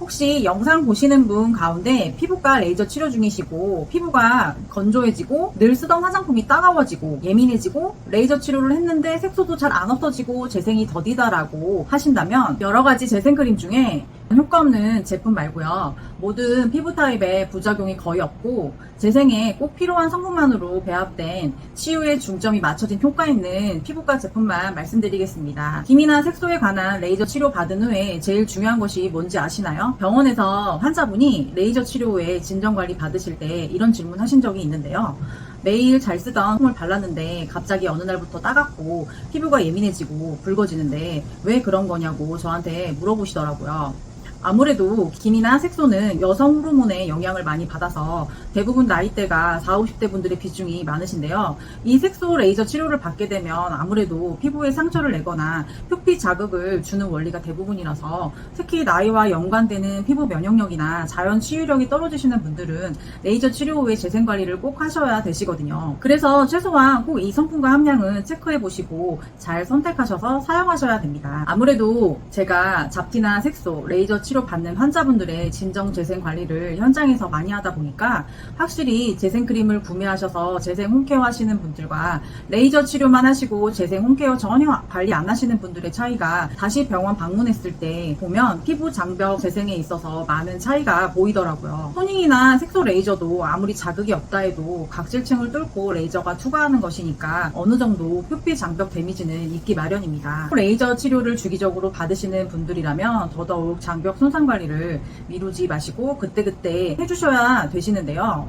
혹시 영상 보시는 분 가운데 피부과 레이저 치료 중이시고 피부가 건조해지고 늘 쓰던 화장품이 따가워지고 예민해지고 레이저 치료를 했는데 색소도 잘 안 없어지고 재생이 더디다라고 하신다면 여러 가지 재생 크림 중에 효과 없는 제품 말고요. 모든 피부 타입에 부작용이 거의 없고 재생에 꼭 필요한 성분만으로 배합된 치유에 중점이 맞춰진 효과 있는 피부과 제품만 말씀드리겠습니다. 기미나 색소에 관한 레이저 치료 받은 후에 제일 중요한 것이 뭔지 아시나요? 병원에서 환자분이 레이저 치료 후에 진정 관리 받으실 때 이런 질문 하신 적이 있는데요. 매일 잘 쓰던 솜을 발랐는데 갑자기 어느 날부터 따갑고 피부가 예민해지고 붉어지는데 왜 그런 거냐고 저한테 물어보시더라고요. 아무래도 기미나 색소는 여성 호르몬의 영향을 많이 받아서 대부분 나이대가 40, 50대 분들의 비중이 많으신데요. 이 색소 레이저 치료를 받게 되면 아무래도 피부에 상처를 내거나 표피 자극을 주는 원리가 대부분이라서 특히 나이와 연관되는 피부 면역력이나 자연 치유력이 떨어지시는 분들은 레이저 치료 후에 재생 관리를 꼭 하셔야 되시거든요. 그래서 최소한 꼭 이 성분과 함량은 체크해 보시고 잘 선택하셔서 사용하셔야 됩니다. 아무래도 제가 잡티나 색소, 레이저 치료 받는 환자분들의 진정 재생 관리를 현장에서 많이 하다 보니까 확실히 재생 크림을 구매하셔서 재생 홈케어 하시는 분들과 레이저 치료만 하시고 재생 홈케어 전혀 관리 안 하시는 분들의 차이가 다시 병원 방문했을 때 보면 피부 장벽 재생에 있어서 많은 차이가 보이더라고요. 토닝이나 색소 레이저도 아무리 자극이 없다 해도 각질층을 뚫고 레이저가 투과하는 것이니까 어느 정도 표피 장벽 데미지는 있기 마련입니다. 레이저 치료를 주기적으로 받으시는 분들이라면 더더욱 장벽 손상 관리를 미루지 마시고 그때그때 해주셔야 되시는데요.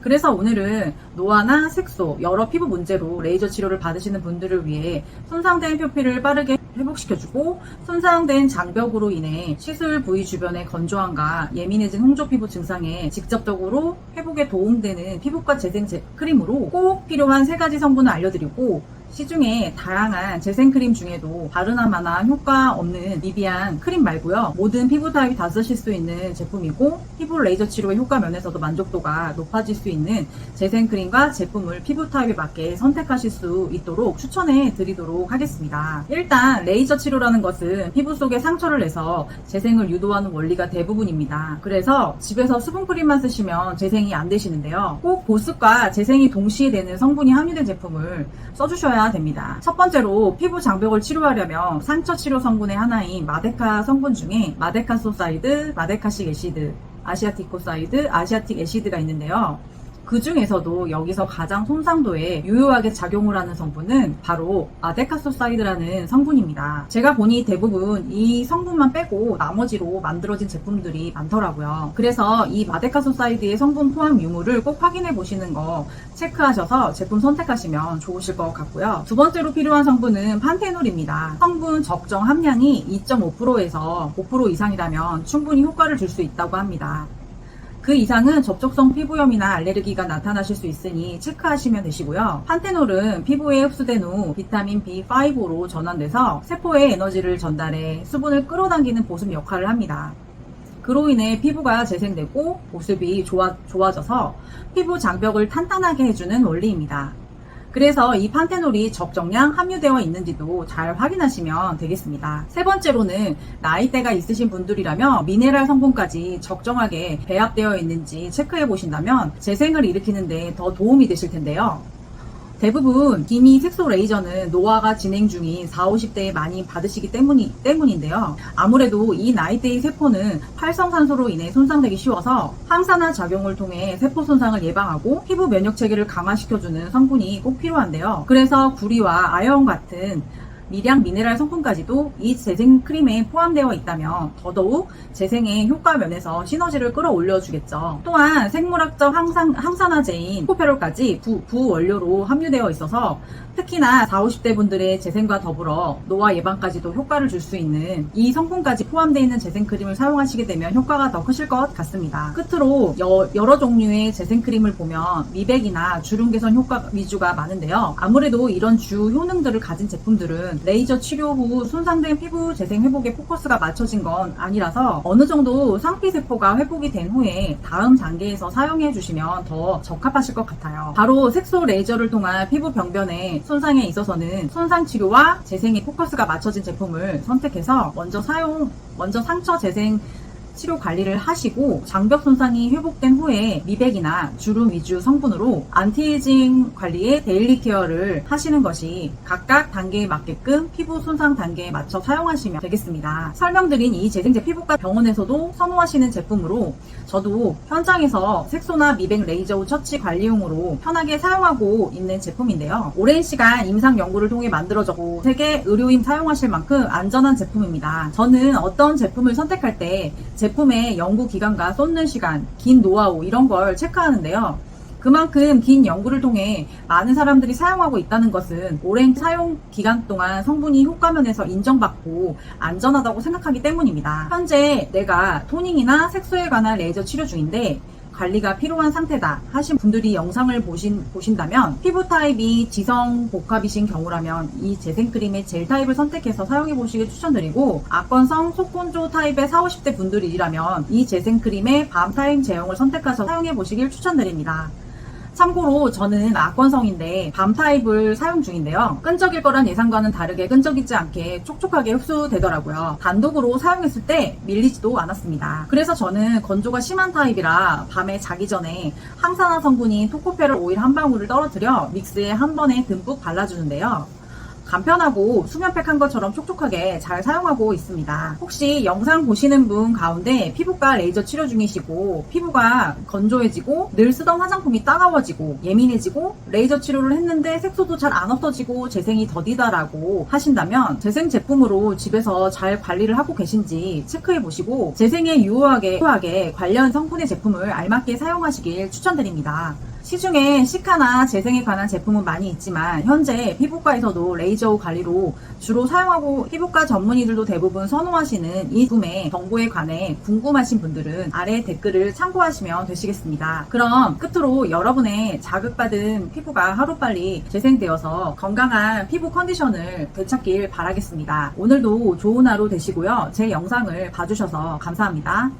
그래서 오늘은 노화나 색소, 여러 피부 문제로 레이저 치료를 받으시는 분들을 위해 손상된 표피를 빠르게 회복시켜주고 손상된 장벽으로 인해 시술 부위 주변의 건조함과 예민해진 홍조 피부 증상에 직접적으로 회복에 도움되는 피부과 재생 제- 크림으로 꼭 필요한 세 가지 성분을 알려드리고 시중에 다양한 재생크림 중에도 바르나마나 효과 없는 미비한 크림 말고요. 모든 피부 타입이 다 쓰실 수 있는 제품이고 피부 레이저 치료의 효과 면에서도 만족도가 높아질 수 있는 재생크림과 제품을 피부 타입에 맞게 선택하실 수 있도록 추천해 드리도록 하겠습니다. 일단 레이저 치료라는 것은 피부 속에 상처를 내서 재생을 유도하는 원리가 대부분입니다. 그래서 집에서 수분크림만 쓰시면 재생이 안 되시는데요. 꼭 보습과 재생이 동시에 되는 성분이 함유된 제품을 써주셔야 됩니다. 첫 번째로 피부 장벽을 치료하려면 상처 치료 성분의 하나인 마데카 성분 중에 마데카 소사이드, 마데카식 애시드, 아시아티코사이드, 아시아틱 애시드가 있는데요. 그 중에서도 여기서 가장 손상도에 유효하게 작용을 하는 성분은 바로 아데카소사이드라는 성분입니다. 제가 보니 대부분 이 성분만 빼고 나머지로 만들어진 제품들이 많더라고요. 그래서 이 마데카소사이드의 성분 포함 유무를 꼭 확인해 보시는 거 체크하셔서 제품 선택하시면 좋으실 것 같고요. 두 번째로 필요한 성분은 판테놀입니다. 성분 적정 함량이 2.5%에서 5% 이상이라면 충분히 효과를 줄 수 있다고 합니다. 그 이상은 접촉성 피부염이나 알레르기가 나타나실 수 있으니 체크하시면 되시고요. 판테놀은 피부에 흡수된 후 비타민 B5로 전환돼서 세포에 에너지를 전달해 수분을 끌어당기는 보습 역할을 합니다. 그로 인해 피부가 재생되고 보습이 좋아, 좋아져서 피부 장벽을 탄탄하게 해주는 원리입니다. 그래서 이 판테놀이 적정량 함유되어 있는지도 잘 확인하시면 되겠습니다. 세 번째로는 나이대가 있으신 분들이라면 미네랄 성분까지 적정하게 배합되어 있는지 체크해 보신다면 재생을 일으키는데 더 도움이 되실 텐데요. 대부분 기미 색소 레이저는 노화가 진행 중인 40, 50대에 많이 받으시기 때문이, 때문인데요. 아무래도 이 나이대의 세포는 활성산소로 인해 손상되기 쉬워서 항산화 작용을 통해 세포 손상을 예방하고 피부 면역 체계를 강화시켜주는 성분이 꼭 필요한데요. 그래서 구리와 아연 같은 미량 미네랄 성분까지도 이 재생 크림에 포함되어 있다면 더더욱 재생의 효과 면에서 시너지를 끌어올려 주겠죠. 또한 생물학적 항산, 항산화제인 코페롤까지 부, 부원료로 함유되어 있어서 특히나 40, 50대 분들의 재생과 더불어 노화 예방까지도 효과를 줄 수 있는 이 성분까지 포함되어 있는 재생 크림을 사용하시게 되면 효과가 더 크실 것 같습니다. 끝으로 여, 여러 종류의 재생 크림을 보면 미백이나 주름 개선 효과 위주가 많은데요. 아무래도 이런 주 효능들을 가진 제품들은 레이저 치료 후 손상된 피부 재생 회복에 포커스가 맞춰진 건 아니라서 어느 정도 상피 세포가 회복이 된 후에 다음 단계에서 사용해 주시면 더 적합하실 것 같아요. 바로 색소 레이저를 통한 피부 병변의 손상에 있어서는 손상 치료와 재생에 포커스가 맞춰진 제품을 선택해서 먼저 사용, 먼저 상처 재생 치료 관리를 하시고 장벽 손상이 회복된 후에 미백이나 주름 위주 성분으로 안티에이징 관리에 데일리 케어를 하시는 것이 각각 단계에 맞게끔 피부 손상 단계에 맞춰 사용하시면 되겠습니다. 설명드린 이 재생제 피부과 병원에서도 선호하시는 제품으로 저도 현장에서 색소나 미백 레이저 후 처치 관리용으로 편하게 사용하고 있는 제품인데요. 오랜 시간 임상 연구를 통해 만들어졌고 세계 의료인 사용하실 만큼 안전한 제품입니다. 저는 어떤 제품을 선택할 때 제품의 연구 기간과 쏟는 시간, 긴 노하우 이런 걸 체크하는데요. 그만큼 긴 연구를 통해 많은 사람들이 사용하고 있다는 것은 오랜 사용 기간 동안 성분이 효과면에서 인정받고 안전하다고 생각하기 때문입니다. 현재 내가 토닝이나 색소에 관한 레이저 치료 중인데 관리가 필요한 상태다 하신 분들이 영상을 보신, 보신다면 피부 타입이 지성 복합이신 경우라면 이 재생크림의 젤 타입을 선택해서 사용해 보시길 추천드리고 악건성 속건조 타입의 40, 50대 분들이라면 이 재생크림의 밤 타입 제형을 선택해서 사용해 보시길 추천드립니다. 참고로 저는 악건성인데 밤 타입을 사용 중인데요. 끈적일 거란 예상과는 다르게 끈적이지 않게 촉촉하게 흡수되더라고요. 단독으로 사용했을 때 밀리지도 않았습니다. 그래서 저는 건조가 심한 타입이라 밤에 자기 전에 항산화 성분인 토코페롤 오일 한 방울을 떨어뜨려 믹스에 한 번에 듬뿍 발라주는데요. 간편하고 수면팩 한 것처럼 촉촉하게 잘 사용하고 있습니다. 혹시 영상 보시는 분 가운데 피부과 레이저 치료 중이시고 피부가 건조해지고 늘 쓰던 화장품이 따가워지고 예민해지고 레이저 치료를 했는데 색소도 잘 안 없어지고 재생이 더디다라고 하신다면 재생 제품으로 집에서 잘 관리를 하고 계신지 체크해 보시고 재생에 유효하게, 유효하게 관련 성분의 제품을 알맞게 사용하시길 추천드립니다. 시중에 시카나 재생에 관한 제품은 많이 있지만 현재 피부과에서도 레이저 후 관리로 주로 사용하고 피부과 전문의들도 대부분 선호하시는 이 제품의 정보에 관해 궁금하신 분들은 아래 댓글을 참고하시면 되시겠습니다. 그럼 끝으로 여러분의 자극받은 피부가 하루빨리 재생되어서 건강한 피부 컨디션을 되찾길 바라겠습니다. 오늘도 좋은 하루 되시고요. 제 영상을 봐주셔서 감사합니다.